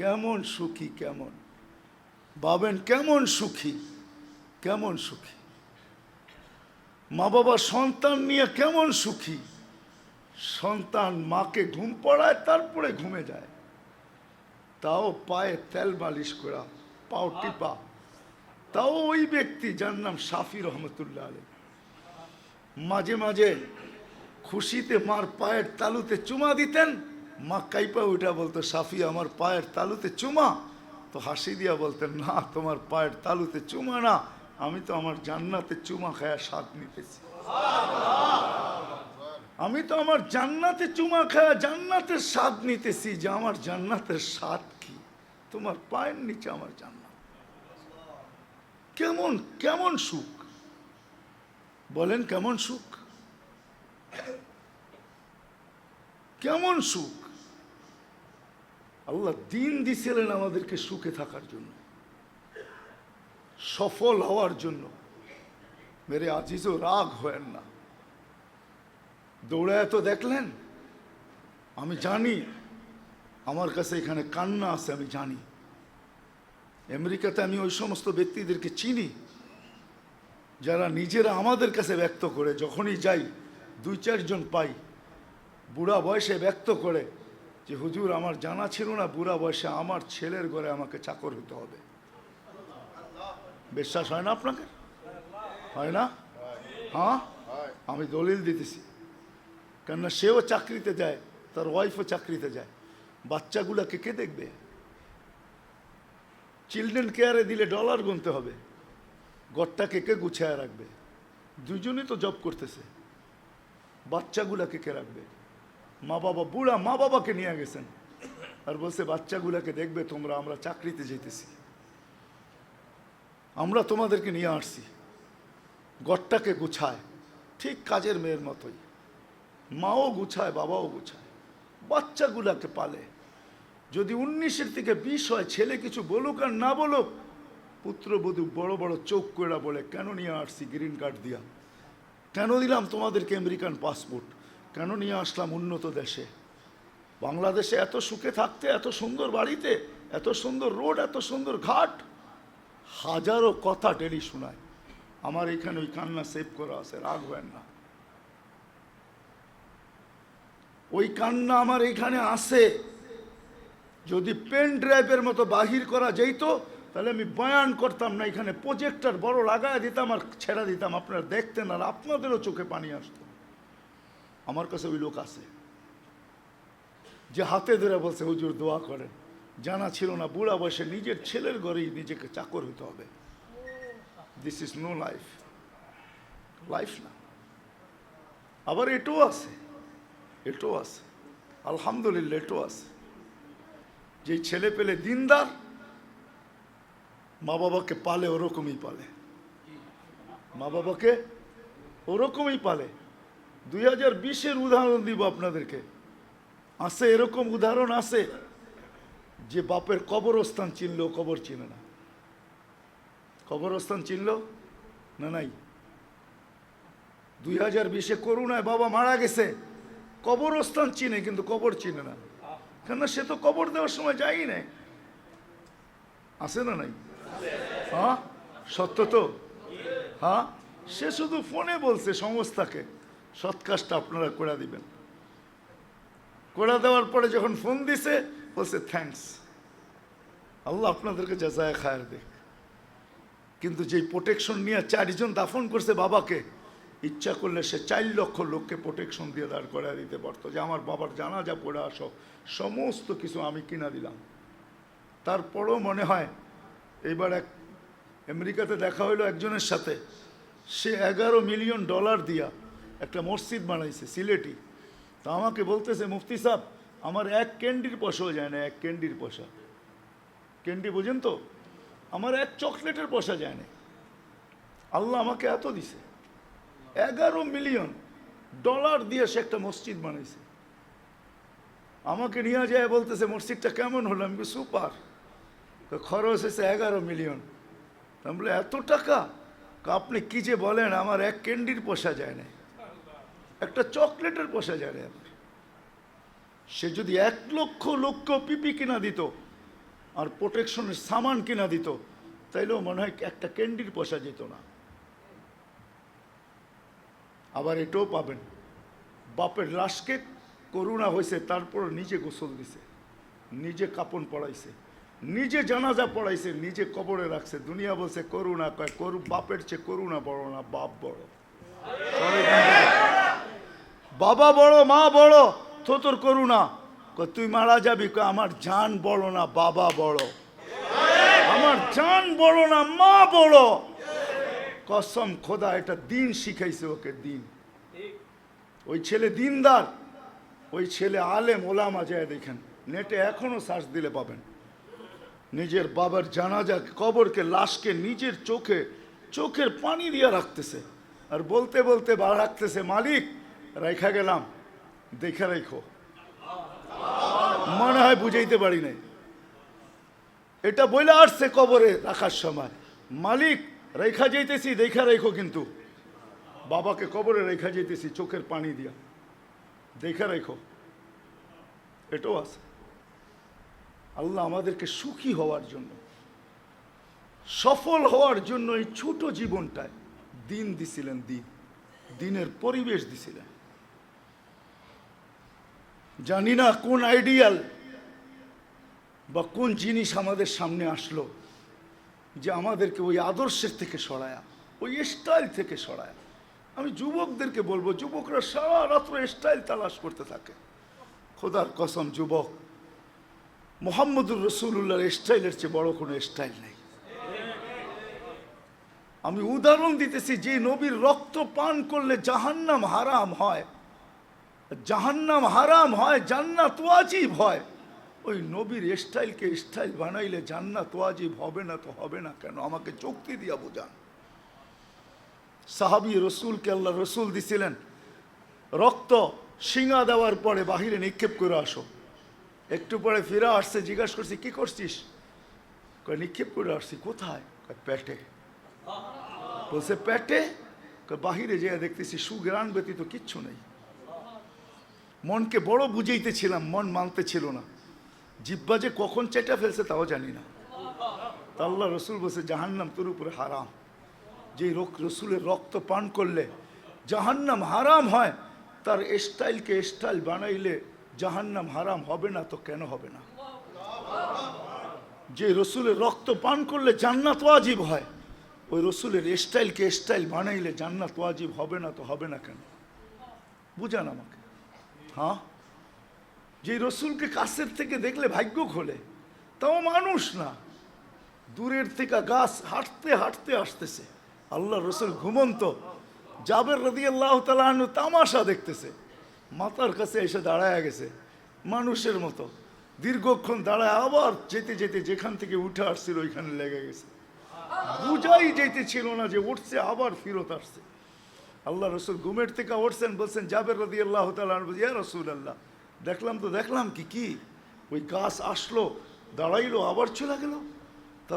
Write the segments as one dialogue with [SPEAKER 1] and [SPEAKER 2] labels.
[SPEAKER 1] কেমন সুখী, কেমন? ভাবেন কেমন সুখী কেমন সুখী? মা বাবা সন্তান নিয়ে কেমন সুখী? সন্তান মাকে ঘুম পড়ায়, তারপরে ঘুমে যায়। তাও পায়ে তেল মালিশ করা, পাও টিপা। তাও ওই ব্যক্তি যার নাম সাফি রহমতুল্লাহ আলী মাঝে মাঝে খুশিতে মার পায়ের তালুতে চুমা দিতেন মা কাইপা উঠা বলতো, সাফি, আমার পায়ের তালুতে চুমা। তো হাসি দিয়া বলতেন, না, তোমার পায়ের তালুতে চুমা না, আমি তো আমার জান্নাতে চুমা খায়া স্বাদ নিতেছি। আমি তো আমার জান্নাতে চুমা খায়া জান্নাতের স্বাদ নিতেছি যে আমার জান্নাতের স্বাদ কি? তোমার পায়ের নিচে আমার জান্নাত। কেমন কেমন সুখ? বলেন কেমন সুখ? কেমন সুখ? আল্লাহ দিন দিছিলেন আমাদেরকে সুখে থাকার জন্য, সফল হওয়ার জন্য। মেরে আজিজও রাগ হয়েন না। দৌড়ায় তো দেখলেন, আমি জানি, আমার কাছে এখানে কান্না আছে, আমি জানি। আমেরিকাতে আমি ওই সমস্ত ব্যক্তিদেরকে চিনি, যারা নিজেরা আমাদের কাছে ব্যক্ত করে, যখনই যাই, দুই চারজন পাই, বুড়া বয়সে ব্যক্ত করে যে হুজুর, আমার জানা ছিল না বুড়া বয়সে আমার ছেলের ঘরে আমাকে চাকর হতে হবে। বিশ্বাস হয় না আপনাকে? হয় না? হ্যাঁ? আমি দলিল দিতেছি। কেননা সেও চাকরিতে যায়, তার ওয়াইফও চাকরিতে যায়। বাচ্চাগুলাকে কে দেখবে? চিলড্রেন কেয়ারে দিলে ডলার গুনতে হবে। গড়টাকে কে গুছায় রাখবে? দুজনই তো জব করতেছে। বাচ্চাগুলাকে কে রাখবে? মা বাবা বুড়া মা বাবাকে নিয়ে গেছেন। আর বলছে, বাচ্চাগুলাকে দেখবে তোমরা, আমরা চাকরিতে যেতেছি আমরা তোমাদেরকে নিয়ে আসছি। গড়টাকে গুছায়। ঠিক কাজের মেয়ের মতোই। মাও গুছায়, বাবাও গুছায়। বাচ্চাগুলাকে পালে। যদি উনিশের থেকে বিশ হয়, ছেলে কিছু বলুক আর না বলুক, পুত্রবধূ বড় বড় চোখ করে বলে, কেন নিয়ে আসছি গ্রিন কার্ড দিয়া? কেন দিলাম তোমাদেরকে আমেরিকান পাসপোর্ট? কেন নিয়ে আসলাম উন্নত দেশে? বাংলাদেশে এত সুখে থাকতে, এত সুন্দর বাড়িতে, এত সুন্দর রোড, এত সুন্দর ঘাট, হাজারো কথা টেলি শোনায়। আমার এখানে ওই কান্না সেভ করা আছে, রাগ হয় না। ওই কান্না আমার এখানে আসে যদি পেন ড্রাইভের মতো বাহির করা যেত তাহলে আমি বয়ান করতাম না, এখানে প্রজেক্টর বড় লাগায় দিতাম আর ছেড়া দিতাম। আপনারা দেখতেন আর আপনাদেরও চোখে পানি আসতো। আমার কাছে ওই লোক আছে, যে হাতে ধরে বলছে, হুজুর, দোয়া করেন। জানা ছিল না, বুড়া বয়সে নিজের ছেলের ঘরেই নিজেকে চাকর হতে হবে। This is no life life না। আবার এটাও আছে এটাও আছে। আলহামদুলিল্লাহ, এটাও আছে। যে ছেলে পেলে দিনদার, মা বাবাকে পালে ওরকমই পালে। মা বাবাকে ওরকমই পালে। দুই হাজার বিশের উদাহরণ দিব আপনাদেরকে। আছে এরকম উদাহরণ আছে যে বাপের কবরস্থান চিনলেও কবর চিনে না। কবরস্থান চিনল না নাই? দুই হাজার বিশে করুণায় বাবা মারা গেছে, কবরস্থান চিনে কিন্তু কবর চিনে না। কেন সে তো কবর দেওয়ার সময় যায়ই নাই। আছে না নাই? হ্যাঁ? সত্য তো? হ্যাঁ? সে শুধু ফোনে বলছে সংস্থাকে। সৎ কাজটা আপনারা করে দিবেন। করে দেওয়ার পরে যখন ফোন দিছে, বলছে থ্যাঙ্কস আল্লাহ আপনাদেরকে যাচায় খায়ের দেখ কিন্তু যেই প্রোটেকশন নিয়ে চারজন দাফন করছে বাবাকে, ইচ্ছা করলে সে চার লক্ষ লোককে প্রোটেকশন দিয়ে দাঁড় করে দিতে পারতো। যে, আমার বাবার জানাজা পড়ে আসো, সমস্ত কিছু আমি কিনা দিলাম। তারপরও মনে হয়, এবার এক, আমেরিকাতে দেখা হইল একজনের সাথে। সে এগারো মিলিয়ন ডলার দিয়া একটা মসজিদ বানাইছে, সিলেটি। তা আমাকে বলতেছে, মুফতি সাহেব, আমার এক ক্যান্ডির পয়সাও যায় না, এক ক্যান্ডির পয়সা। ক্যান্ডি, বুঝেন তো? আমার এক চকলেটের পয়সা যায় না। আল্লাহ আমাকে এত দিছে। এগারো মিলিয়ন ডলার দিয়ে সে একটা মসজিদ বানাইছে। আমাকে নিয়ে যায়, বলতেছে, মসজিদটা কেমন হলো? আমি সুপার। খরচ হয়েছে এগারো মিলিয়ন। আমি বলে, এত টাকা? আপনি কি যে বলেন, আমার এক ক্যান্ডির পয়সা যায় না। একটা চকলেটের পয়সা যায় না সে যদি এক লক্ষ লক্ষ পিপি কিনা দিত আর প্রোটেকশনের সামান কিনা দিত, তাইলেও মনে হয় একটা ক্যান্ডির পয়সা যেত না। আবার এটাও পাবেন। বাপের লাশকে করুণা হয়েছে তারপর নিজে গোসল দিছে, নিজে কাপন পড়াইছে নিজে জানাজা পড়াইছে, নিজে কবরে রাখছে। দুনিয়া বলছে, করুণা কয়, করু, বাপের চেয়ে করুণা বড় না, বাপ বড়। বাবা বড়, মা বড়, তো তোর করুণা। তুই মারা যাবি? আমার জান বড় না, বাবা বড়। আমার জান বড় না, মা বড়। কসম খোদা, এটা দিন শিখাইছে ওকে, দিন। ওই ছেলে দিনদার, ওই ছেলে আলেম, ওলামা যায় দেখেন, নেটে এখনও সার্চ দিলে পাবেন। নিজের বাবার জানাজা, কবরকে, লাশকে নিজের চোখে, চোখের পানি দিয়ে রাখতেছে। আর বলতে বলতে রাখতেছে, মালিক। রেখা গেলাম, দেখে রেখো। মনে হয় বুঝাইতে পারি নাই। এটা বলে আসছে কবরে রাখার সময়। মালিক, রেখা যাইতেছি, দেখা রেখো কিন্তু। বাবাকে কবরে রেখা যেতেছি চোখের পানি দিয়া। দেখে রেখো। এটাও আছে। আল্লাহ আমাদেরকে সুখী হওয়ার জন্য, সফল হওয়ার জন্য এই ছোট জীবনটায় দিন দিছিলেন দিন। দিনের পরিবেশ দিছিলেন। জানি না কোন আইডিয়াল বা কোন জিনিস আমাদের সামনে আসলো যে আমাদেরকে ওই আদর্শের থেকে সরায়া, ওই স্টাইল থেকে সরায়া। আমি যুবকদেরকে বলব, যুবকরা সারা রাত্র স্টাইল তালাশ করতে থাকে। খোদার কসম, যুবক, মোহাম্মদুর রসুল্লাহর স্টাইলের চেয়ে বড় কোনো স্টাইল নেই। আমি উদাহরণ দিতেছি, যে নবীর রক্ত পান করলে জাহান্নাম হারাম হয়। জাহান্নাম হারাম হয়, জান্নাত ওয়াজিব হয়। ওই নবীর স্টাইলকে স্টাইল বানাইলে জান্নাত ওয়াজিব হবে না তো হবে না কেন? আমাকে চুক্তি দিয়া বোঝান। সাহাবি রসুলকে আল্লাহ রসুল দিছিলেন, রক্ত শিঙা দেওয়ার পরে বাহিরে নিক্ষেপ করে আসো। একটু পরে ফিরে আসছে, জিজ্ঞাসা করছি, কি করছিস? নিক্ষেপ করে আসছি, কোথায়? পেটে। বলছে, পেটে? বাহিরে যেয়ে দেখতেছি সুগ্রাণ ব্যতীত কিচ্ছু নেই। মনকে বড় বুঝাইতেছিলাম, মন মানতে ছিল না। জিব্বা যে কখন চেটা ফেলছে তাও জানি না। তা আল্লাহ রসুল বসে জাহান্নাম তোর উপরে হারাম। যে রসুলের রক্ত পান করলে জাহান্নাম হারাম হয়, তার স্টাইলকে স্টাইল বানাইলে জাহান্নাম হারাম হবে না তো কেন হবে না? যে রসুলের রক্ত পান করলে জান্নাত ওয়াজিব হয়, ওই রসুলের স্টাইলকে স্টাইল বানাইলে জান্নাত ওয়াজিব হবে না তো হবে না কেন? বুঝান আমাকে। হ্যাঁ? যে রসুলকে কাছের থেকে দেখলে ভাগ্য খোলে, তাও মানুষ না। দূরের থেকে গাছ হাঁটতে হাঁটতে আসতেছে। আল্লাহ রসুল ঘুমন্ত। জাবের রদি আল্লাহ তালু তামাশা দেখতেছে। মাতার কাছে এসে দাঁড়ায় গেছে, মানুষের মতো। দীর্ঘক্ষণ দাঁড়ায় আবার যেতে যেতে যেখান থেকে উঠে আসছিল, ওইখানে লেগে গেছে। বুঝাই যেতে ছিল না যে উঠছে, আবার ফিরত আসছে। আল্লাহ রসুল ঘুমের থেকে উঠছেন, বলছেন, জাবের রদি আল্লাহ তালু ইয়া রসুল আল্লাহ দেখলাম তো দেখলাম কি কি? ওই গাছ আসলো, দাঁড়াইলো, আবার চলে গেল।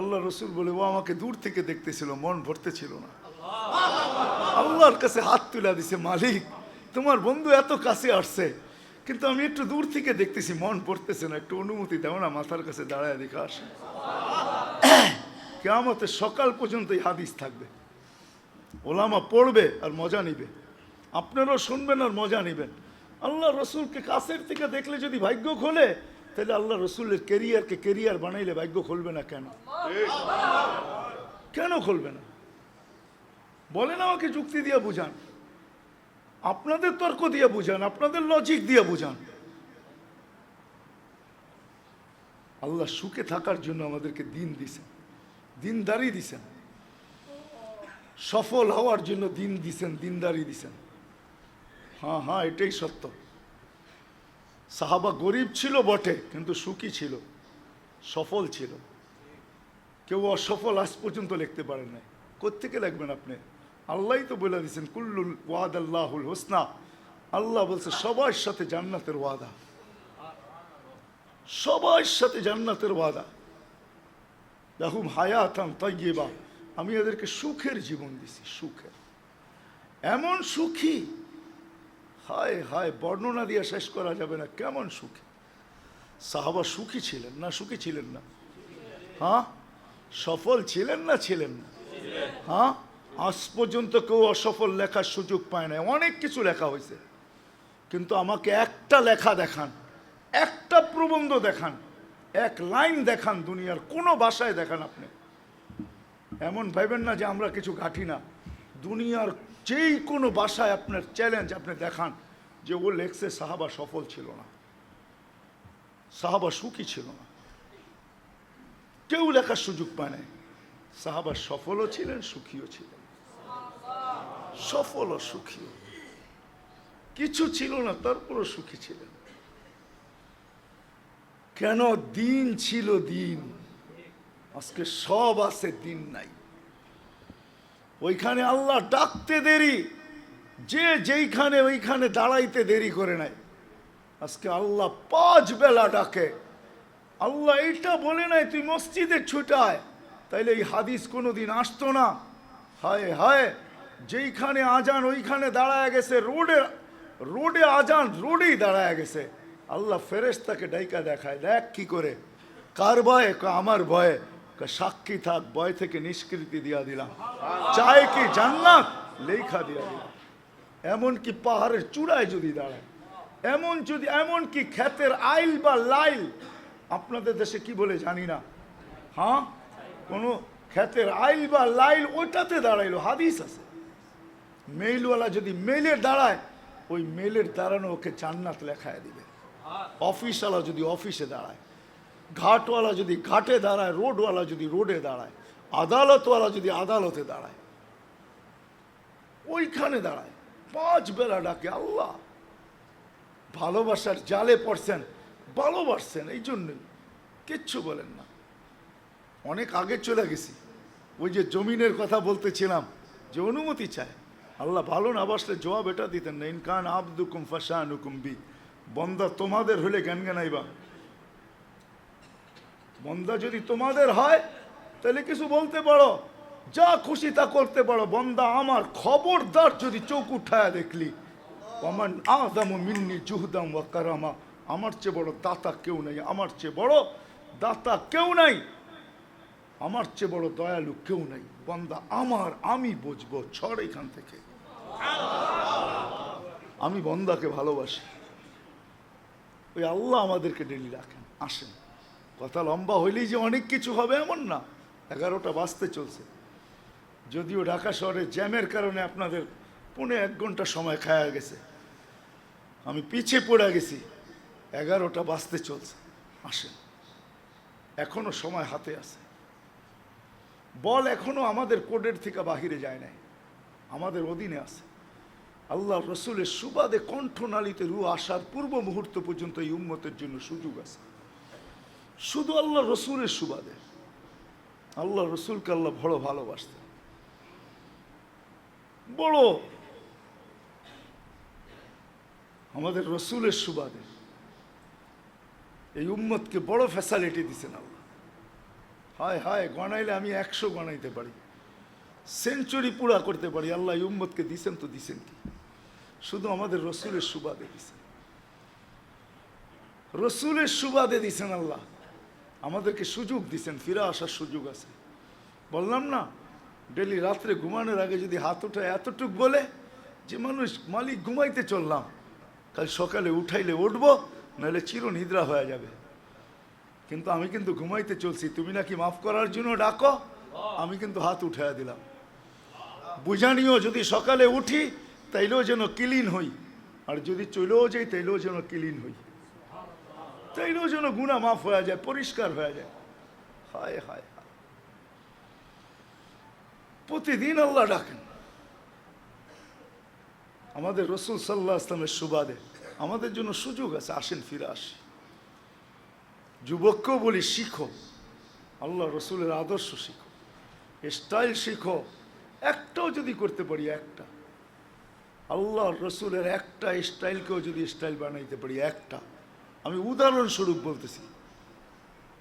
[SPEAKER 1] আল্লাহ রসুল বলে, ও আমাকে দূর থেকে দেখতেছিল, মন ভরতে ছিল না। আল্লাহর কাছে হাত তুলে দিছে, মালিক, তোমার বন্ধু এত কাছে আসছে, কিন্তু আমি একটু দূর থেকে দেখতেছি, মন পড়তেছে না, একটু অনুমতি দাও না, মাথার কাছে দাঁড়ায় দেখে আসে। কেমতের সকাল পর্যন্ত এই হাদিস থাকবে। ওলামা পড়বে আর মজা নিবে। আপনারাও শুনবেন আর মজা নিবেন। আল্লাহ রসুলকে কাছের থেকে দেখলে যদি ভাগ্য খোলে, তাহলে আল্লাহ রসুলের কেরিয়ারকে কেরিয়ার বানাইলে ভাগ্য খুলবে না কেন? কেন খুলবে না? বলেন আমাকে যুক্তি দিয়ে বুঝান। আপনাদের তর্ক দিয়ে বুঝান, আপনাদের লজিক দিয়ে বুঝান। আল্লাহ সুখে থাকার জন্য আমাদেরকে দিন দিছেন, দিনদারি দিছেন। সফল হওয়ার জন্য দিন দিছেন, দিনদারি দিছেন। হ্যাঁ হ্যাঁ এটাই সত্য। সাহাবা গরিব ছিল বটে, কিন্তু সুখী ছিল, সফল ছিল। কেউ অসফল আজ পর্যন্ত লিখতে পারেন নাই। কোত্থেকে লিখবেন আপনি? আল্লাহই তো বলে দিয়েছেন কুল্লুল ওয়াদ আল্লাহুল হোসনা। আল্লাহ বলছে, সবার সাথে জান্নাতের ওয়াদা। সবার সাথে জান্নাতের ওয়াদা। দেখুন হায়াতাম তাইয়েবা আমি এদেরকে সুখের জীবন দিছি, সুখের। এমন সুখী? হায় হায়, বর্ণনা দিয়ে শেষ করা যাবে না, কেমন সুখী? সাহাবা সুখী ছিলেন না, সুখী ছিলেন না? হ্যাঁ? সফল ছিলেন না ছিলেন না? হ্যাঁ? আজ পর্যন্ত কেউ অসফল লেখার সুযোগ পায় না অনেক কিছু লেখা হয়েছে। কিন্তু আমাকে একটা লেখা দেখান, একটা প্রবন্ধ দেখান, এক লাইন দেখান দুনিয়ার, কোনো ভাষায় দেখান আপনি। এমন ভাবেন না যে আমরা কিছু ঘাটি না। দুনিয়ার যেই কোনো ভাষায় আপনার চ্যালেঞ্জ আপনি দেখান যে ও লেখছে সাহাবা সফল ছিল না। সাহাবা সুখী ছিল না। কেউ লেখার সুযোগ পায় নাই। সাহাবা সফলও ছিলেন, সুখীও ছিলেন। সফল ও সুখী কিছু ছিল না, তারপরও সুখী ছিলেন। কেন দিন ছিল দিন? আজকে সব আছে, দিন নাই। ওইখানে আল্লাহ ডাকতে দেরি। যে যেইখানে ওইখানে দাঁড়াইতে দেরি করে নাই। আজকে আল্লাহ পাঁচ বেলা ডাকে। আল্লাহ এইটা বলে নাই, তুই মসজিদে ছুটায় তাইলে এই হাদিস কোনো দিন আসতো না। হায় হায়, যেইখানে আজান ওইখানে দাঁড়ায় গেছে, রোডে রোডে আজান রোডেই দাঁড়ায় গেছে। আল্লাহ ফেরেশতাকে ডাইকা দেখায়, দেখ কি করে, কার ভয়ে, আমার ভয়ে? সাক্ষী থাক বয় থেকে নিষ্কৃতি দিয়া দিলাম। চায় কি জান্নাত? লেখা দিয়া দিলাম। এমনকি পাহাড়ের চূড়ায় যদি দাঁড়ায়, এমন যদি, এমন কি ক্ষেতের আইল বা লাইল, আপনাদের দেশে কি বলে জানি না। হ্যাঁ? কোনো ক্ষেতের আইল বা লাইল ওইটাতে দাঁড়াইলো, হাদিস আছে। মেইলওয়ালা যদি মেইলে দাঁড়ায়, ওই মেইলের দাঁড়ানো ওকে জান্নাত লেখায় দিবে। অফিসওয়ালা যদি অফিসে দাঁড়ায় ঘাটওয়ালা যদি ঘাটে দাঁড়ায়, রোডওয়ালা যদি রোডে দাঁড়ায়, আদালতওয়ালা যদি আদালতে দাঁড়ায়, ওইখানে দাঁড়ায়, পাঁচ বেলা ডাকে, আল্লাহ, ভালোবাসার জালে পড়ছেন, ভালোবাসছেন, এই জন্যই। কিচ্ছু বলেন না। অনেক আগে চলে গেছি। ওই যে জমিনের কথা বলতেছিলাম, যে অনুমতি চায় আল্লাহ ভালো না বাসলে জবাব এটা দিতেন না, ইনকান আব্দুকুম ফাশানুকুম বি। বন্দা তোমাদের হলে জ্ঞান জ্ঞানাইবা বন্দা যদি তোমাদের হয়, তাহলে কিছু বলতে পারো। যা খুশি তা করতে পারো। বন্দা আমার খবরদার যদি চোখ উঠায় দেখলি। আমার আদাম মিন্নি জুহদাম ওয়া কারামা। আমার চেয়ে বড় দাতা কেউ নাই, আমার চেয়ে বড় দাতা কেউ নাই। আমার চেয়ে বড় দয়ালু কেউ নাই। বন্দা আমার, আমি বুঝব ছড় এখান থেকে। আমি বন্দাকে ভালোবাসি। ওই আল্লাহ আমাদেরকে ডেলি রাখেন, আসেন। কথা লম্বা হইলেই যে অনেক কিছু হবে এমন না। এগারোটা বাজতে চলছে। যদিও ঢাকা শহরে জ্যামের কারণে আপনাদের পৌনে এক ঘণ্টা সময় খায়া গেছে। আমি পিছিয়ে পড়ে গেছি। এগারোটা বাজতে চলছে। আসেন। এখনও সময় হাতে আছে। বল এখনও আমাদের কোডের থেকে বাহিরে যায় নাই। আমাদের অধীনে আছে। আল্লাহ রসুলের সুবাদে কণ্ঠনালীতে রু আসার পূর্ব মুহূর্ত পর্যন্ত এই উম্মতের জন্য সুযোগ আছে। শুধু আল্লাহ রসুলের সুবাদে। আল্লাহ রসুলকে আল্লাহ বড় ভালোবাসতেন। বড় আমাদের রসুলের সুবাদে এই উম্মতকে বড় ফ্যাসালিটি দিছেন আল্লাহ। হায় হায় গণাইলে আমি একশো গণাইতে পারি। সেঞ্চুরি পুরা করতে পারি। আল্লাহ এই উম্মতকে দিছেন তো দিছেন কি? শুধু আমাদের রসুলের সুবাদে দিছেন। রসুলের সুবাদে দিছেন আল্লাহ। আমাদেরকে সুযোগ দিচ্ছেন ফিরে আসার সুযোগ আছে। বললাম না, ডেলি রাত্রে ঘুমানোর আগে যদি হাত ওঠায় এতটুক বলে যে মানুষ, মালিক ঘুমাইতে চললাম, কাল সকালে উঠাইলে উঠবো নাহলে চির নিদ্রা হয়ে যাবে। কিন্তু আমি কিন্তু ঘুমাইতে চলছি, তুমি নাকি মাফ করার জন্য ডাকো, আমি কিন্তু হাত উঠাইয়া দিলাম। বুঝানিও যদি সকালে উঠি, তাইলেও যেন ক্লিন হই, আর যদি চলেও যাই, তাইলেও যেন ক্লিন হই। তাইলেও যেন গুণা মাফ হয়ে যায়, পরিষ্কার হয়ে যায়। হায় হায় হায়। প্রতিদিন আল্লাহ ডাকেন। আমাদের রসুল সাল্লাহ আসলামের সুবাদে আমাদের জন্য সুযোগ আছে, আসেন, ফিরে আসি। যুবককেও বলি, শিখো। আল্লাহ রসুলের আদর্শ শিখো। স্টাইল শিখো। একটাও যদি করতে পারি, একটা। আল্লাহ রসুলের একটা স্টাইলকেও যদি স্টাইল বানাইতে পারি, একটা। আমি উদাহরণস্বরূপ বলতেছি।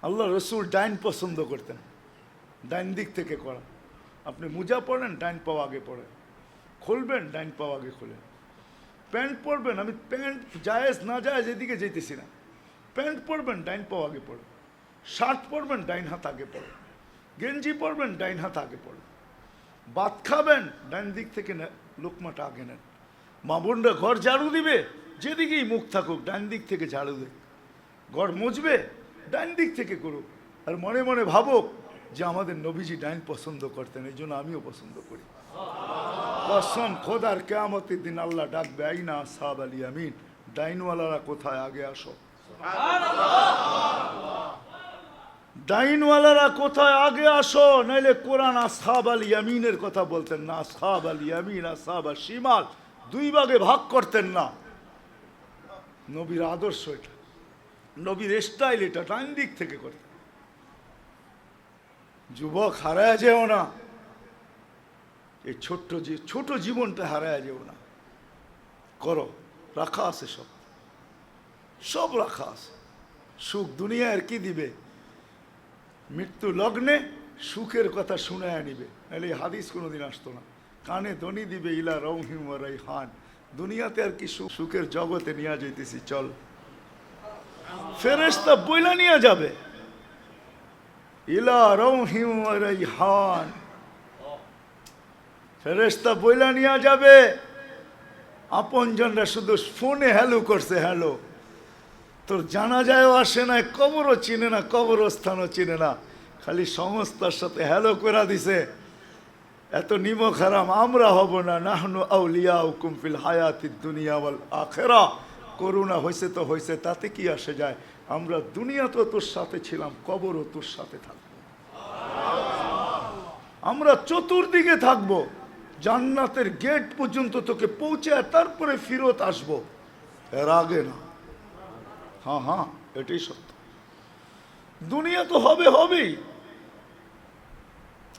[SPEAKER 1] আল্লাহ রসুল ডাইন পছন্দ করতেন। ডাইন দিক থেকে করা। আপনি মোজা পরেন ডাইন পাও আগে পড়েন। খুলবেন, ডাইন পাও আগে খোলেন। প্যান্ট পরবেন, আমি প্যান্ট জায়েজ না জায়েজ এদিকে যেতেছি না। প্যান্ট পরবেন, ডাইন পাও আগে পড়ে শার্ট পরবেন, ডাইন হাত আগে পড়বেন গেঞ্জি পরবেন, ডাইন হাত আগে পড়বেন ভাত খাবেন, ডাইন দিক থেকে লোকমাটা আগে নেন। মা বোনরা ঘর ঝাড়ু দিবে যেদিকেই মুখ থাকুক, ডান দিক থেকে ঝাড়ু দেবে ঘর মুছবে, ডান দিক থেকে করুক। আর মনে মনে ভাবুক যে আমাদের নবীজি ডাইন পছন্দ করতেন, এই জন্য আমিও পছন্দ করি। কসম, খোদার কেয়ামতের দিন আল্লাহ ডাকবে, আইনা সাহাব আলী আমিন ডাইনওয়ালারা কোথায়? আগে আসো। ডাইনওয়ালারা কোথায়? আগে আসো, নাইলে কোরআন আসহাব আল ইয়ামিনের কথা বলতেন না। আসহাব আল ইয়ামিন আসহাব আল শিমাল। দুই ভাগে ভাগ করতেন না। নবীর আদর্শ এটা। নবীর স্টাইল এটা ডাইন দিক থেকে করতেন যুবক, হারায় যেও না। এই ছোট্ট যে ছোট জীবনটা হারায় যেও না। করো, রাখা আছে সব। সব রাখা আছে। সুখ দুনিয়া আর কি দিবে? মৃত্যু লগ্নে সুখের কথা শুনায় নিবে। নাহলে এই হাদিস কোনোদিন আসতো না। কানে দনি দিবে, ইলা রৌহিম রাই হান দুনিয়াতে আর কি সুখ সুখের জগতে নিয়ে যাইতেছি, চল। ফেরেস্তা বইলা নিয়ে যাবে। ইলা রৌহিম ফেরেস্তা বইলা নিয়ে যাবে। আপনজনরা শুধু ফোনে হ্যালো করছে, হ্যালো। তোর জানা যায়ও আসে না, কবরও চিনে না, কবরস্থানও চিনে না। খালি সংস্থার সাথে হ্যালো করে দিছে। এত নিমক হারাম আমরা হব না, নাহনু আউলিয়া কুমফিল হায়াতি দুনিয়া বল আখেরা। করুণা হয়েছে তো হয়েছে তাতে কি আসে যায়? আমরা দুনিয়া তো তোর সাথে ছিলাম কবরও তোর সাথে থাকব। আমরা চতুর্দিকে থাকব, জান্নাতের গেট পর্যন্ত তোকে পৌঁছে তারপরে ফিরত আসব। এর আগে না। হ্যাঁ হ্যাঁ এটাই সত্য। দুনিয়া তো হবে, হবেই।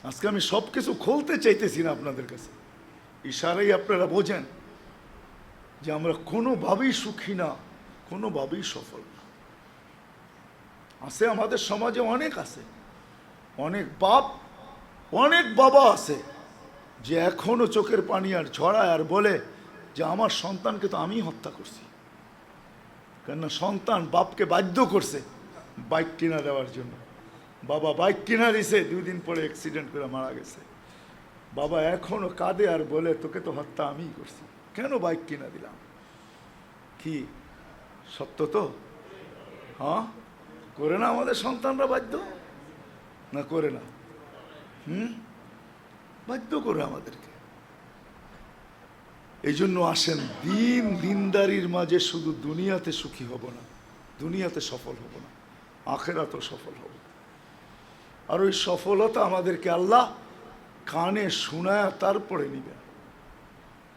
[SPEAKER 1] আজকে আমি সব কিছু খুলতে চাইতেছি না আপনাদের কাছে। ইশারাই আপনারা বোঝেন যে আমরা কোনোভাবেই সুখী না, কোনোভাবেই সফল না। আছে আমাদের সমাজে অনেক আছে, অনেক বাপ, অনেক বাবা আছে যে এখনও চোখের পানি আর ঝড়ায় আর বলে যে আমার সন্তানকে তো আমি হত্যা করছি। কেননা সন্তান বাপকে বাধ্য করছে বাইক কিনা দেওয়ার জন্য। বাবা বাইক কিনা দিছে দুই দিন পরে অ্যাক্সিডেন্ট করে মারা গেছে। বাবা এখনও কাঁদে আর বলে, তোকে তো হত্যা আমিই করছি। কেন বাইক কিনা দিলাম? কি, সত্য তো? হ্যাঁ? করে না আমাদের সন্তানরা বাধ্য? না, করে না। হুম? বাধ্য করে আমাদেরকে। এই জন্য আসেন, দিন দিনদারির মাঝে শুধু দুনিয়াতে সুখী হব না, দুনিয়াতে সফল হব না আখেরা তো সফল হব। আর ওই সফলতা আমাদেরকে আল্লাহ কানে শোনায় তারপরে নিবে।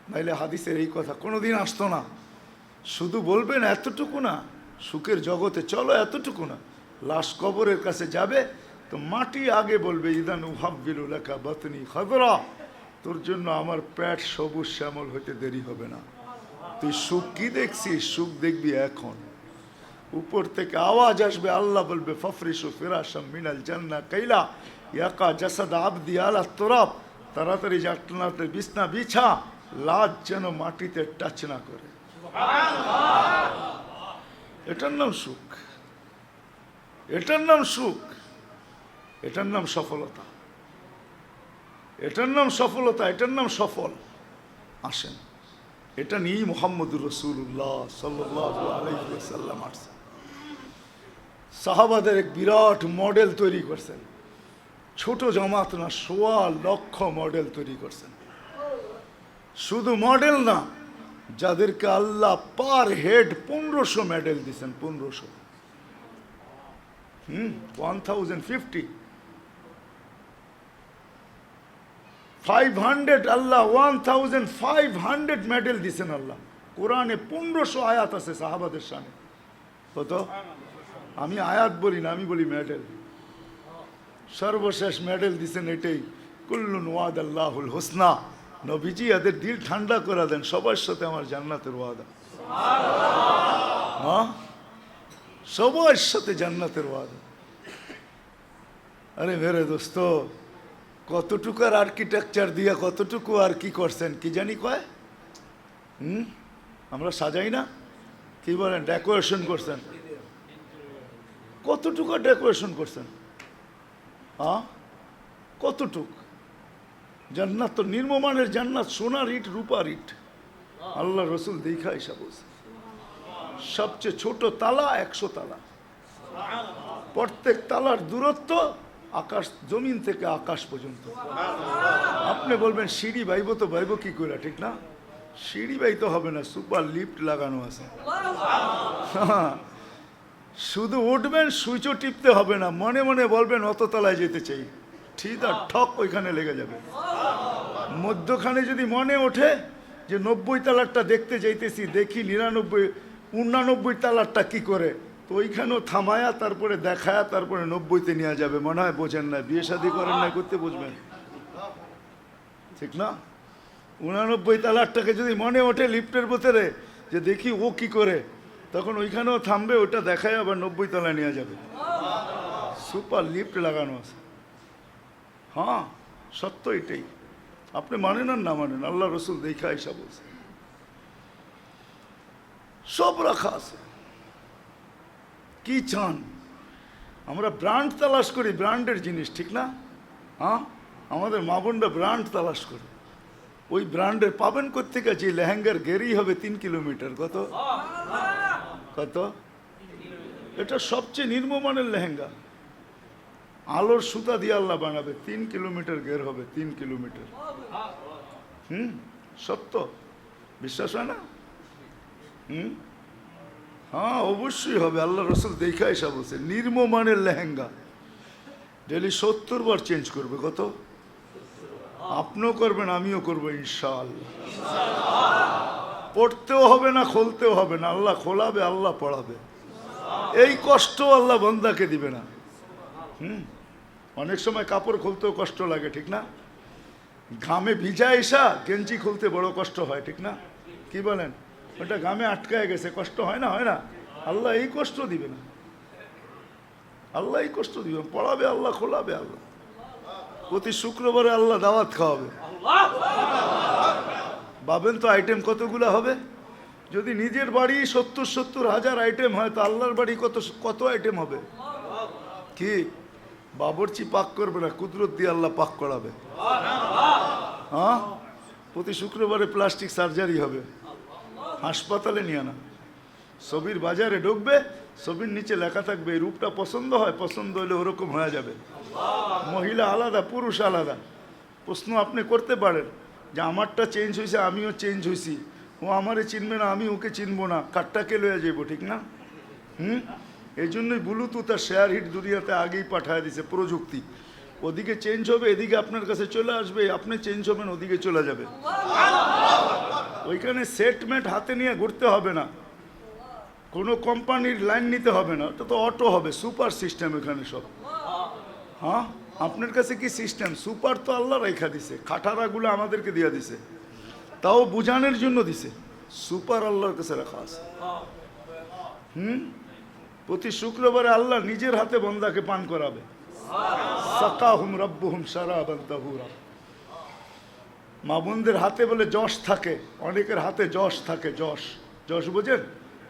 [SPEAKER 1] নাইলে হাদিসের এই কথা কোনোদিন আসতো না। শুধু বলবেন এতটুকু না, সুখের জগতে চলো এতটুকু না। লাশ কবরের কাছে যাবে, তো মাটি আগে বলবে, ইদান উহাব্বিল লেখা বতনি খবরা তোর জন্য আমার প্যাট সবুজ শ্যামল হইতে দেরি হবে না। তুই সুখ কি দেখছিস? সুখ দেখবি এখন। উপর থেকে আওয়াজ আসবে আল্লাহ বলবে ফফরিসু ফিরাসাম মিনাল জান্না কাইলা ইয়াকা জাসাদ আবদি আলা তোরাব। তাড়াতাড়ি জাটনাতে বিছনা বিছা লাজ যেন মাটিতে টাচ না করে। এটার নাম সুখ। এটার নাম সুখ। এটার নাম সফলতা। এটার নাম সফলতা এটার নাম সফল। আসেন। এটা নিয়েই মোহাম্মদুর রসুল্লাহ সাল্লাহ সাল্লাম আসছেন। সাহাবাদের এক বিরাট মডেল তৈরি করছেন। ছোট জামাত না, সোয়া লক্ষ মডেল তৈরি করছেন। শুধু মডেল না, যাদেরকে আল্লাহ পার হেড পনেরোশো মেডেল দিচ্ছেন পনেরোশো। হুম, one thousand fifty. Five hundred, Allah one thousand five hundred medal দিছেন আল্লাহ। কোরআনে পনেরোশো আয়াত আছে সাহাবাদের সামনে। কত? আমি আয়াত বলি না, আমি বলি মেডেল সর্বশেষ মেডেল দিছেন এটাই। কুল্লুন ওয়াদ আল্লাহুল হোসনা। নবীজি এদের দিল ঠান্ডা করে দেন, সবার সাথে আমার জান্নাতের ওয়াদা। হ্যাঁ সবার সাথে জান্নাতের ওয়াদা। আরে মেরে দোস্ত, কতটুকু আর আর্কিটেকচার দিয়া কতটুকু আর কি করছেন, কি জানি কয়? হুম? আমরা সাজাই না? কি বলেন ডেকোরেশন করছেন? কতটুকু ডেকোরেশন করছেন? হ্যাঁ? কতটুক? জান্নাত তো নির্মমানের জান্নাত সোনার ইট রূপার ইট। আল্লাহ রসুল দেখা এসা বলছে। সবচেয়ে ছোট তালা একশো তালা। প্রত্যেক তালার দূরত্ব আকাশ জমিন থেকে আকাশ পর্যন্ত। আপনি বলবেন সিঁড়ি বাইব তো বাইব কি করে ঠিক না? সিঁড়ি বাইতে হবে না সুপার লিফট লাগানো আছে। হ্যাঁ। শুধু উঠবেন, সুইচও টিপতে হবে না, মনে মনে বলবেন, অত তলায় যেতে চাই। ঠিক আর ঠক ওইখানে লেগে যাবে। মধ্যখানে যদি মনে ওঠে যে নব্বই তালারটা দেখতে যাইতেছি, দেখি নিরানব্বই উনানব্বই তালারটা কি করে, তো ওইখানেও থামায়া, তারপরে দেখায়া, তারপরে নব্বইতে নেওয়া যাবে। মনে হয় বোঝেন না, বিয়ে শাদি করেন না, করতে বুঝবেন। ঠিক না? উনানব্বই তালারটাকে যদি মনে ওঠে লিফটের ভেতরে, যে দেখি ও কি করে তখন ওইখানেও থামবে, ওটা দেখায় আবার নব্বই তলায় নেওয়া যাবে। সুপার লিফট লাগানো আছে। হ্যাঁ সত্য এটাই। আপনি মানেন আর না মানেন, আল্লাহ রসুল দেখা এসা বলছে। সব রাখা আছে। কি চান? আমরা ব্র্যান্ড তালাশ করি, ব্র্যান্ডের জিনিস, ঠিক না? হ্যাঁ আমাদের মা বোনরা ব্র্যান্ড তালাশ করে। ওই ব্র্যান্ডের পাবেন কোথেকে যে লেহেঙ্গার গেরি হবে তিন কিলোমিটার, কত? কত এটা সবচেয়ে নির্মমানের লেহেঙ্গা। আলোর সুতা দিয়ে আল্লাহ বানাবে, তিন কিলোমিটার গের হবে, তিন কিলোমিটার। হুম? সত্য? বিশ্বাস হয় না? হুম? হ্যাঁ অবশ্যই হবে। আল্লাহ রসুল দেখা এসা বলছে, নির্মমানের লেহেঙ্গা। ডেলি সত্তর বার চেঞ্জ করবে, কত? আপনিও করবেন, আমিও করব, ইনশাআল্লাহ। পড়তেও হবে না, খুলতেও হবে না। আল্লাহ খোলাবে, আল্লাহ পড়াবে। এই কষ্ট আল্লাহ বন্দাকে দিবে না। হুম? অনেক সময় কাপড় খুলতেও কষ্ট লাগে, ঠিক না? ঘামে ভিজা এসা গেঞ্জি খুলতে বড় কষ্ট হয়, ঠিক না? কি বলেন? ওটা ঘামে আটকায় গেছে, কষ্ট হয় না হয় না? আল্লাহ এই কষ্ট দিবে না। আল্লাহ এই কষ্ট দিবে পড়াবে, আল্লাহ খোলাবে, আল্লাহ। প্রতি শুক্রবারে আল্লাহ দাওয়াত খাওয়াবে। ভাবেন তো আইটেম কতগুলো হবে? যদি নিজের বাড়ি সত্তর সত্তর হাজার আইটেম হয়, তো আল্লাহর বাড়ি কত কত আইটেম হবে? কি? বাবরচি পাক করবে না, কুদরত দিয়ে আল্লাহ পাক করাবে। হ্যাঁ? প্রতি শুক্রবারে প্লাস্টিক সার্জারি হবে। হাসপাতালে নিয়ে না ছবির বাজারে ঢুকবে, ছবির নিচে লেখা থাকবে, এই রূপটা পছন্দ হয়, পছন্দ হলে ওরকম হয়ে যাবে। মহিলা আলাদা, পুরুষ আলাদা। প্রশ্ন আপনি করতে পারেন। যে আমারটা চেঞ্জ হয়েছে আমিও চেঞ্জ হয়েছি ও আমারে চিনবে না, আমি ওকে চিনবো না। কাঠটাকে লয়ে যাব ঠিক না? হুম? এই জন্যই ব্লুটুথ আর শেয়ার হিট দুনিয়াতে আগেই পাঠায় দিছে প্রযুক্তি। ওদিকে চেঞ্জ হবে, এদিকে আপনার কাছে চলে আসবে, আপনি চেঞ্জ হবেন, ওদিকে চলে যাবে। ওইখানে সেটমেন্ট হাতে নিয়ে ঘুরতে হবে না। কোনো কোম্পানির লাইন নিতে হবে না। ওটা তো অটো হবে সুপার সিস্টেম এখানে সব। হ্যাঁ? আপনার কাছে কি সিস্টেম? সুপার তো আল্লাহ রেখা দিছে, খাটারাগুলো আমাদেরকে দিয়ে দিছে, তাও বুঝানোর জন্য দিছে। সুপার আল্লাহর কাছে রাখা আছে। হুম? প্রতি শুক্রবারে আল্লাহ নিজের হাতে বন্দাকে পান করাবে। সাকাহুম মা বোনদের হাতে বলে যশ থাকে, অনেকের হাতে যশ থাকে, যশ। যশ বোঝেন?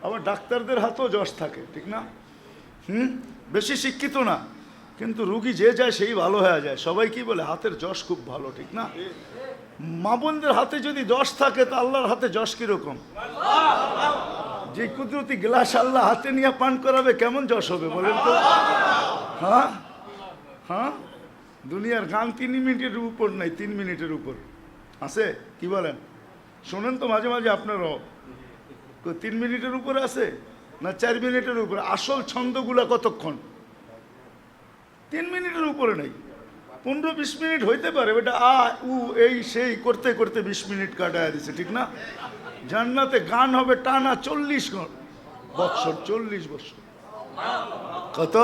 [SPEAKER 1] আবার ডাক্তারদের হাতেও যশ থাকে, ঠিক না? হুম? বেশি শিক্ষিত না। কিন্তু রুগী যে যায় সেই ভালো হয়ে যায়। সবাই কি বলে, হাতের যশ খুব ভালো, ঠিক না? মা বোনদের হাতে যদি যশ থাকে, তো আল্লাহর হাতে যশ কীরকম? যে কুদরতি গ্লাস আল্লাহ হাতে নিয়ে পান করাবে, কেমন যশ হবে বলেন তো? হ্যাঁ? হ্যাঁ? দুনিয়ার গান তিন মিনিটের উপর নাই, তিন মিনিটের উপর। আছে? কি বলেন? শোনেন তো মাঝে মাঝে আপনারও। তিন মিনিটের উপরে আছে না চার মিনিটের উপরে? আসল ছন্দগুলা কতক্ষণ? তিন মিনিটের উপরে নেই। পনেরো বিশ মিনিট হইতে পারে বেটা আ, উ, এই, সেই করতে করতে বিশ মিনিট কাটায় দিছে, ঠিক না? জান্নাতে গান হবে টানা চল্লিশ বৎসর চল্লিশ বৎসর। কত?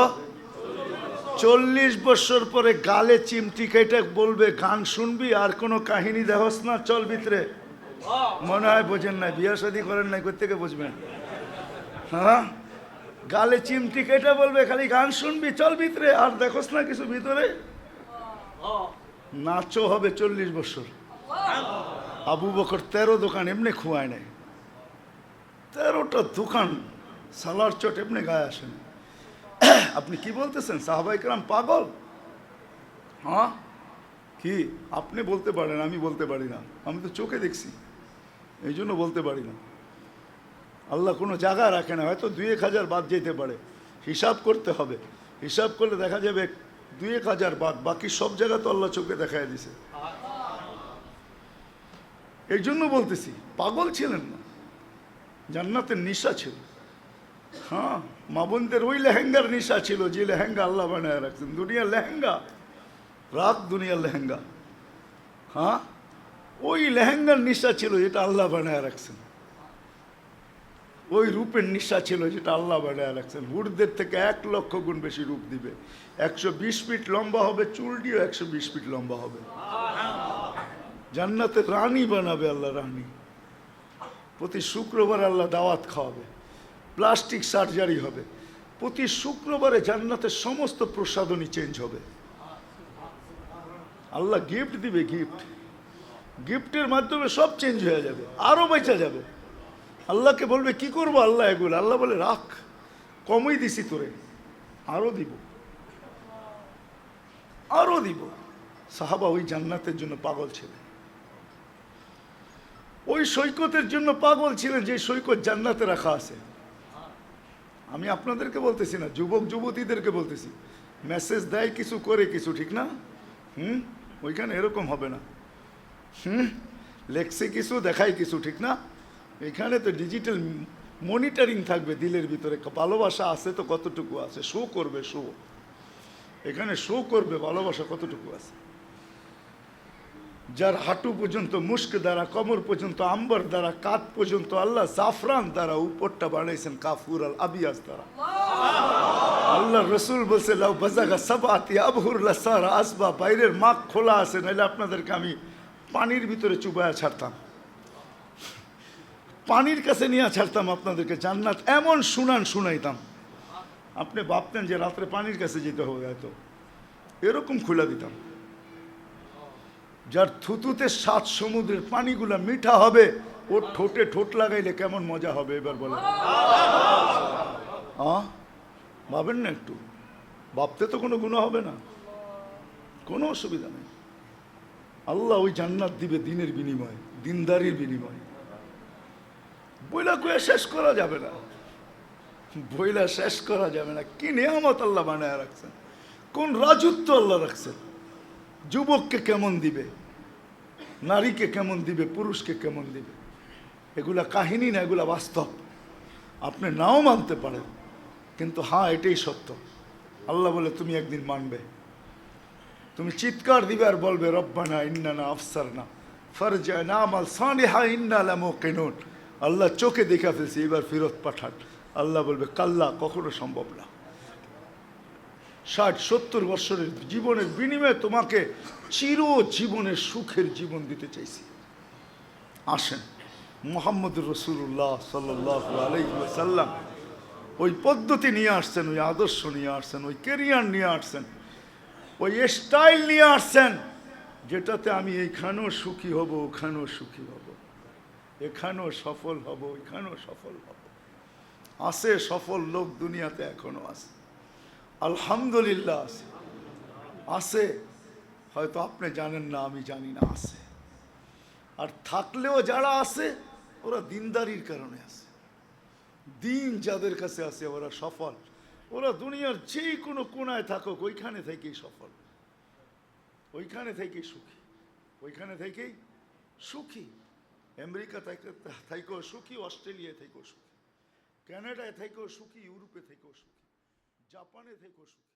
[SPEAKER 1] চল্লিশ বছর পরে গালে চিমটি কেটে বলবে, গান শুনবি, আর কোনো কাহিনী দেখস না, চল ভিতরে। মনে হয় বোঝেন না বিয়ে শাদি করেন নাই কোথেকে বুঝবেন? হ্যাঁ? গালে চিমটি কেটে বলবে, খালি গান শুনবি, চল ভিতরে, আর দেখোস না কিছু ভিতরে? নাচও হবে চল্লিশ বছর। আবু বকর তেরো দোকান এমনি খুয়ায় নাই তেরোটা দোকান সালার চট এমনি গায়ে আসে আপনি কি বলতেছেন সাহাবাইকরাম পাগল? হ্যাঁ? কি? আপনি বলতে পারেন, আমি বলতে পারি না। আমি তো চোখে দেখছি। এই জন্য বলতে পারি না। আল্লাহ কোনো জায়গা রাখে না, হয়তো দুই এক হাজার বাদ যেতে পারে। হিসাব করতে হবে। হিসাব করলে দেখা যাবে দুই এক হাজার বাদ, বাকি সব জায়গা তো আল্লাহ চোখে দেখায় দিছে। এই জন্য বলতেছি, পাগল ছিলেন না। জান্নাতের নিশা ছিল। হ্যাঁ মা বোনদের ওই লেহেঙ্গার নিশা ছিল যে লেহেঙ্গা আল্লাহ বানায় রাখছেন। দুনিয়ার লেহেঙ্গা, রাত দুনিয়ার লেহেঙ্গা। হ্যাঁ ওই লেহেঙ্গার নিশা ছিল যেটা আল্লাহ বানায় রাখছেন। ওই রূপের নিশা ছিল যেটা আল্লাহ বানায় রাখছেন। হুড়দের থেকে এক লক্ষ গুণ বেশি রূপ দিবে। একশো বিশ ফিট লম্বা হবে, চুলটিও একশো বিশ ফিট লম্বা হবে। জান্নাতের রানী বানাবে আল্লাহ রানী। প্রতি শুক্রবার আল্লাহ দাওয়াত খাওয়াবে। প্লাস্টিক সার্জারি হবে। প্রতি শুক্রবারে জান্নাতের সমস্ত প্রসাধনী চেঞ্জ হবে। আল্লাহ গিফট দিবে গিফট গিফটের মাধ্যমে সব চেঞ্জ হয়ে যাবে। আরও বেঁচে যাবে। আল্লাহকে বলবে, কি করব আল্লাহ এগুলো? আল্লাহ বলে, রাখ, কমই দিছি তোরে আরও দিব আরও দিব। সাহাবা ওই জান্নাতের জন্য পাগল ছিলেন। ওই সৈকতের জন্য পাগল ছিলেন যে সৈকত জান্নাতে রাখা আছে। আমি আপনাদেরকে বলতেছি না, যুবক যুবতীদেরকে বলতেছি, মেসেজ দেয় কিছু করে কিছু, ঠিক না? হুম? ওইখানে এরকম হবে না। হুম? লেখছে কিছু, দেখায় কিছু, ঠিক না? এখানে তো ডিজিটাল মনিটরিং থাকবে দিলের ভিতরে। ভালোবাসা আছে তো কতটুকু আছে? শো করবে শো এখানে শো করবে, ভালোবাসা কতটুকু আছে? যার হাঁটু পর্যন্ত মুস্ক দ্বারা, কমর পর্যন্ত আম্বর দ্বারা কাত পর্যন্ত আল্লাহ জাফরান দ্বারা উপরটা বানাইছেন কাফুর আল আবিয়াস দ্বারা। আল্লাহ রসুল বলছে, লাউ বাজাগা সাবাতি আবহুর লাসারা আসবা। বাইরের মাখ খোলা আছে নাহলে আপনাদেরকে আমি পানির ভিতরে চুবায়া ছাড়তাম। পানির কাছে নিয়ে ছাড়তাম আপনাদেরকে, জান্নাত এমন শুনান শুনাইতাম। আপনি ভাবতেন যে রাত্রে পানির কাছে যেতে হবে হয়তো। এরকম খুলে দিতাম। যার থুতুতে সাত সমুদ্রের পানিগুলা মিঠা হবে, ওর ঠোঁটে ঠোঁট লাগাইলে কেমন মজা হবে, এবার বলে ভাবেন না একটু। ভাবতে তো কোনো গুণ হবে না। কোনো অসুবিধা নেই। আল্লাহ ওই জান্নাত দিবে দিনের বিনিময়ে, দিনদারির বিনিময়ে। বইলা কয়ে শেষ করা যাবে না। বইলা শেষ করা যাবে না। কি নিয়ামত আল্লাহ বানায় রাখছেন? কোন রাজত্ব আল্লাহ রাখছেন? যুবককে কেমন দিবে? নারীকে কেমন দিবে? পুরুষকে কেমন দিবে? এগুলা কাহিনী না, এগুলা বাস্তব। আপনি নাও মানতে পারেন, কিন্তু হ্যাঁ এটাই সত্য। আল্লাহ বলে, তুমি একদিন মানবে। তুমি চিৎকার দিবে আর বলবে, রব্বানা ইন্নানা আফসার না ফরজা নামাল সানিহা ইন্নালামো কেনুন আল্লাহ চোখে দেখা ফেলছে, এবার ফেরত পাঠান। আল্লাহ বলবে, কাল্লা, কখনো সম্ভব না। ষাট, সত্তর বছরের জীবনের বিনিময়ে তোমাকে চির জীবনের সুখের জীবন দিতে চাইছি। আসেন মোহাম্মদ রসুল্লাহ সাল্লাহ ওই পদ্ধতি নিয়ে আসছেন, ওই আদর্শ নিয়ে আসছেন, ওই কেরিয়ার নিয়ে আসছেন, ওই স্টাইল নিয়ে আসছেন, যেটাতে আমি এইখানেও সুখী হব, ওখানেও সুখী হব। এখানেও সফল হব ওইখানেও সফল হব। আসে সফল লোক দুনিয়াতে এখনও আসে আলহামদুলিল্লাহ আছে। আসে হয়তো আপনি জানেন না, আমি জানি না, আছে। আর থাকলেও যারা আসে ওরা দিনদারির কারণে আসে দিন যাদের কাছে আসে ওরা সফল। ওরা দুনিয়ার যে কোনো কোনায় থাকুক, ওইখানে থেকেই সফল। ওইখানে থেকেই সুখী। ওইখানে থেকেই সুখী। আমেরিকা থেকে থেকেও সুখী, অস্ট্রেলিয়া থেকেও সুখী, কানাডায় থেকেও সুখী, ইউরোপে থেকেও সুখী, জাপানে থেকেও সুখী।